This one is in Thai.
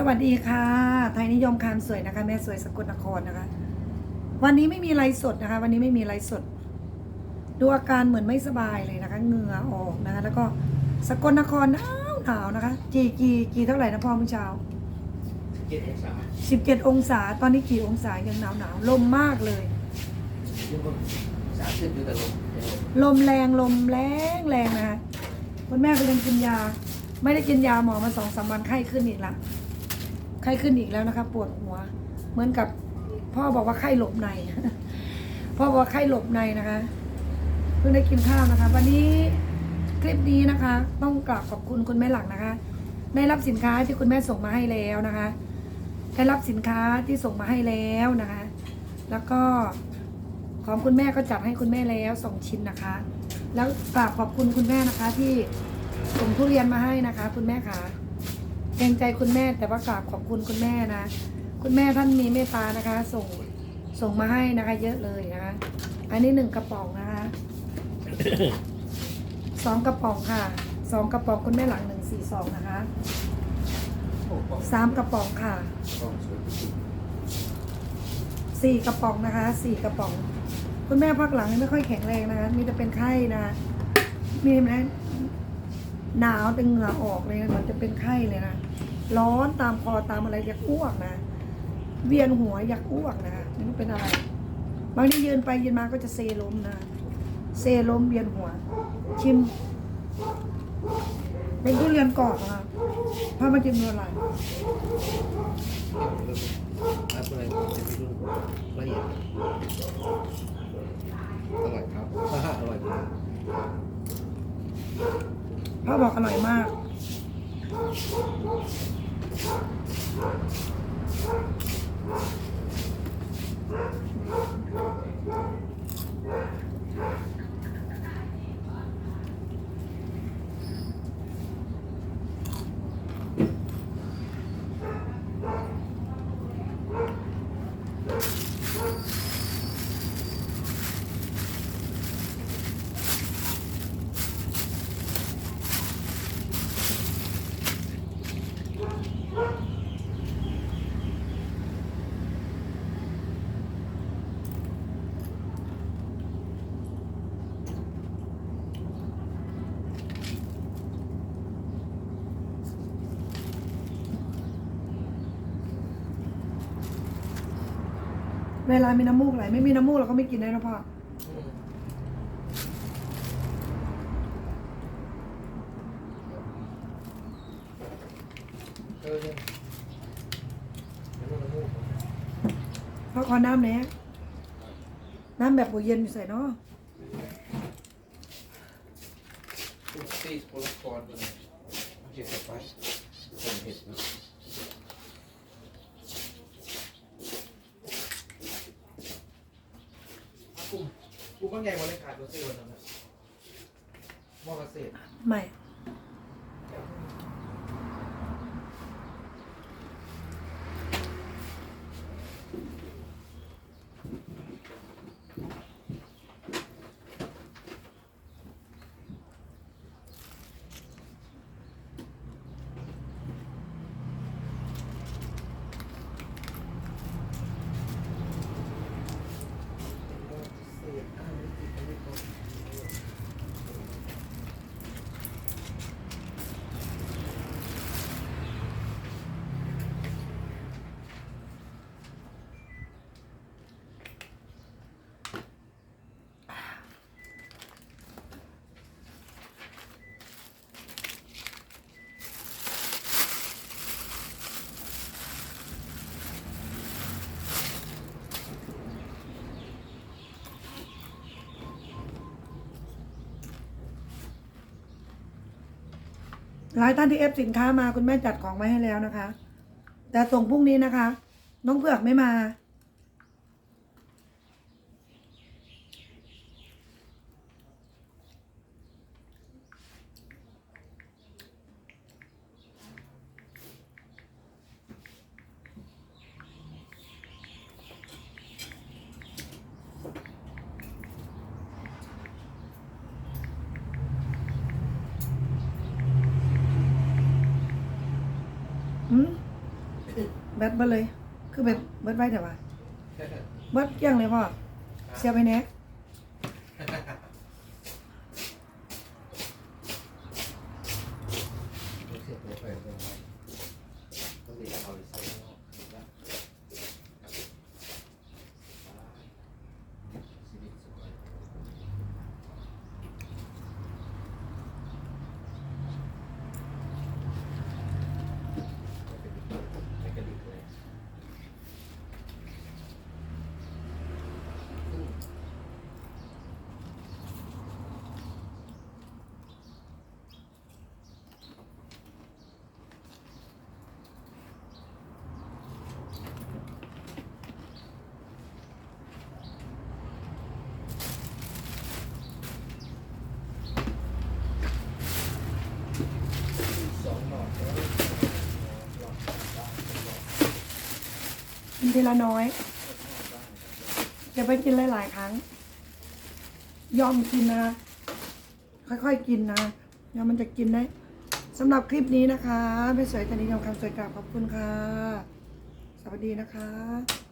สวัสดีค่ะ ไทยนิยมคามสวยนะคะ แม่สวยสกลนครนะคะ วันนี้ไม่มีไลฟ์สดนะคะ วันนี้ไม่มีไลฟ์สด ดูอาการเหมือนไม่สบายเลยนะคะเหงื่อออกนะคะ แล้วก็สกลนครหนาวหนาวนะคะ กี่กี่กี่เท่าไหร่นะพ่อเมื่อเช้าเจ็ดองศาสิบเจ็ดองศาตอนนี้กี่องศายังหนาวหนาวลมมากเลยยังก็สามสิบอยู่แต่ลมยังลมลมแรงลมแรงแรงนะคะคุณแม่ก็ยังกินยา ไม่ได้กินยาหมอมาสองสามวันไข้ขึ้นอีกละ ไข้ขึ้นอีกแล้วนะคะ ปวดหัว เหมือนกับพ่อบอกว่าไข้หลบในพ่อบอกว่าไข้หลบในนะคะ เพิ่งได้กินข้าวนะคะ วันนี้คลิปนี้นะคะ ต้องกราบขอบคุณคุณแม่หลักนะคะ ได้รับสินค้าที่คุณแม่ส่งมาให้แล้วนะคะ ได้รับสินค้าที่ส่งมาให้แล้วนะคะ แล้วก็ของคุณแม่ก็จัดให้คุณแม่แล้วสองชิ้นนะคะ แล้วกราบขอบคุณคุณแม่นะคะที่ส่งทุเรียนมาให้นะคะ คุณแม่ค่ะ เกรงใจคุณแม่แต่ว่ากราบขอบคุณคุณแม่นะ คุณแม่ท่านมีเมตตานะคะ ส่งส่งมาให้นะคะ เยอะเลยนะคะอันนี้หนึ่งกระป๋องนะคะสองกระป๋องค่ะสองกระป๋องคุณแม่หลังหนึ่งสี่สองนะคะสามกระป๋องค่ะสี่กระป๋องนะคะสี่กระป๋อง คุณแม่พักหลังไม่ค่อยแข็งแรงนะคะมีแต่เป็นไข้นะมีไหมหนาวแต่เหงื่อออกเลยนะเหมือนจะเป็นไข้เลยนะ ร้อนตามคอตามอะไรอยากอ้วกนะ เวียนหัวอยากอ้วกนะคะไม่รู้เป็นอะไร บางทียืนไปยืนมาก็จะเซล้มนะ เซล้มเวียนหัว ชิม เป็นทุเรียนกรอบนะคะพามากินเมื่อไหร่รับอะไรจะมีรุ่นละเอียดอร่อยครับอร่อยมากพ่อบอกอร่อยมาก Right. เวลามีน้ำมูกไหลไม่มีน้ำมูกเราก็ไม่กินได้นะพ่อเออเนี่ยน้ำมันน้ำมูกพ่อขอน้ำแหน่น้ำแบบบัวเย็นอยู่ใส่เนาะคอร์ดเลยเห็ด กับไปผมเห็ดนะกลุ่มกลุ่มบางใหญ่กว่าเลยขาดตัวเซลล์นะมอเกษตรไม่ หลายท่านที่เอฟสินค้ามาคุณแม่จัดของไว้ให้แล้วนะคะ แต่ส่งพรุ่งนี้นะคะ น้องเผือกไม่มา อืมแบตเบิดเลย คือเบิดเบิดไว้แต่ว่าเบิดยังเลยพ่อเสียไปแน่ เสียบไปไปไปต้องดีเอาไปใส่ข้างนอกนะชีวิตสวยไม่กระดิกเลย สองหลอดแล้วหลอดบ้างหลอด กิน ทีละน้อยอย่าไปกินหลายๆครั้ง ยอมกินนะ ค่อยๆกินนะเดี๋ยวมันจะกินได้สำหรับคลิปนี้นะคะไม่สวยแต่นี้ทำคำสวยกราบขอบคุณค่ะ สวัสดีนะคะ